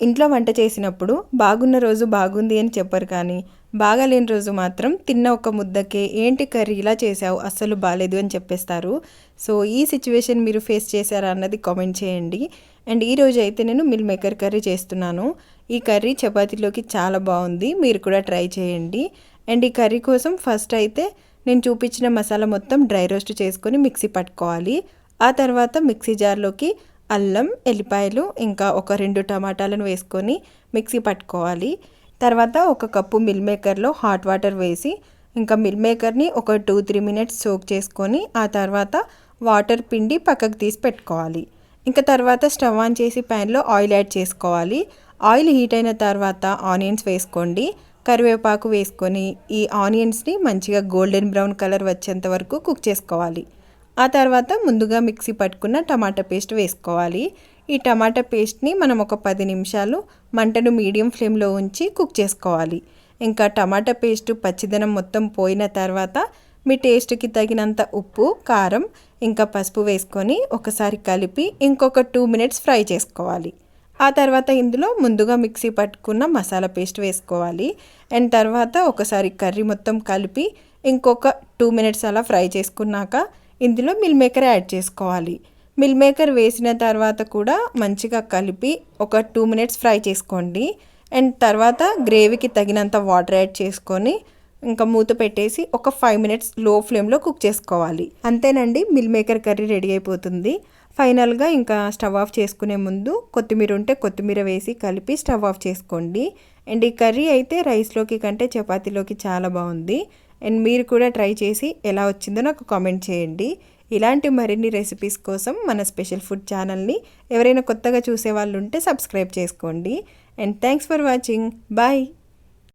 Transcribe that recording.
ఇంట్లో వంట చేసినప్పుడు బాగున్న రోజు బాగుంది అని చెప్పరు కానీ బాగాలేని రోజు మాత్రం తిన్న ఒక ముద్దకే ఏంటి కర్రీ ఇలా చేసావు అస్సలు బాగాలేదు అని చెప్పేస్తారు. సో ఈ సిచ్యువేషన్ మీరు ఫేస్ చేశారా అన్నది కామెంట్ చేయండి. అండ్ ఈ అయితే నేను మిల్ మేకర్ కర్రీ చేస్తున్నాను. ఈ కర్రీ చపాతీలోకి చాలా బాగుంది మీరు కూడా ట్రై చేయండి. అండ్ ఈ కర్రీ కోసం ఫస్ట్ అయితే నేను చూపించిన మసాలా మొత్తం డ్రై రోస్ట్ చేసుకొని మిక్సీ పట్టుకోవాలి. ఆ తర్వాత మిక్సీ జార్లోకి అల్లం ఎల్లిపాయలు ఇంకా ఒక రెండు టమాటాలను వేసుకొని మిక్సీ పట్టుకోవాలి. తర్వాత ఒక కప్పు మిల్ మేకర్లో హాట్ వాటర్ వేసి ఇంకా మిల్ మేకర్ని ఒక టూ త్రీ మినిట్స్ సోక్ చేసుకొని ఆ తర్వాత వాటర్ పిండి పక్కకు తీసి పెట్టుకోవాలి. ఇంకా తర్వాత స్టవ్ ఆన్ చేసి ప్యాన్లో ఆయిల్ యాడ్ చేసుకోవాలి. ఆయిల్ హీట్ అయిన తర్వాత ఆనియన్స్ వేసుకోండి. కరివేపాకు వేసుకొని ఈ ఆనియన్స్ని మంచిగా గోల్డెన్ బ్రౌన్ కలర్ వచ్చేంత వరకు కుక్ చేసుకోవాలి. ఆ తర్వాత ముందుగా మిక్సీ పట్టుకున్న టమాటా పేస్ట్ వేసుకోవాలి. ఈ టమాటా పేస్ట్ని మనం ఒక పది నిమిషాలు మంటను మీడియం ఫ్లేమ్లో ఉంచి కుక్ చేసుకోవాలి. ఇంకా టమాటా పేస్ట్ పచ్చిదనం మొత్తం పోయిన తర్వాత మీ టేస్ట్కి తగినంత ఉప్పు కారం ఇంకా పసుపు వేసుకొని ఒకసారి కలిపి ఇంకొక టూ మినిట్స్ ఫ్రై చేసుకోవాలి. ఆ తర్వాత ఇందులో ముందుగా మిక్సీ పట్టుకున్న మసాలా పేస్ట్ వేసుకోవాలి. అండ్ తర్వాత ఒకసారి కర్రీ మొత్తం కలిపి ఇంకొక టూ మినిట్స్ అలా ఫ్రై చేసుకున్నాక ఇందులో మిల్ మేకర్ యాడ్ చేసుకోవాలి. మిల్ మేకర్ వేసిన తర్వాత కూడా మంచిగా కలిపి ఒక టూ మినిట్స్ ఫ్రై చేసుకోండి. అండ్ తర్వాత గ్రేవీకి తగినంత వాటర్ యాడ్ చేసుకొని ఇంకా మూత పెట్టేసి ఒక ఫైవ్ మినిట్స్లో ఫ్లేమ్లో కుక్ చేసుకోవాలి. అంతేనండి మిల్ మేకర్ కర్రీ రెడీ అయిపోతుంది. ఫైనల్గా ఇంకా స్టవ్ ఆఫ్ చేసుకునే ముందు కొత్తిమీర ఉంటే కొత్తిమీర వేసి కలిపి స్టవ్ ఆఫ్ చేసుకోండి. అండ్ ఈ కర్రీ అయితే రైస్లోకి కంటే చపాతీలోకి చాలా బాగుంది. అండ్ మీరు కూడా ట్రై చేసి ఎలా వచ్చిందో నాకు కామెంట్ చేయండి. ఇలాంటి మరిన్ని రెసిపీస్ కోసం మన స్పెషల్ ఫుడ్ ఛానల్ని ఎవరైనా కొత్తగా చూసే వాళ్ళు ఉంటే సబ్స్క్రైబ్ చేసుకోండి. And thanks for watching bye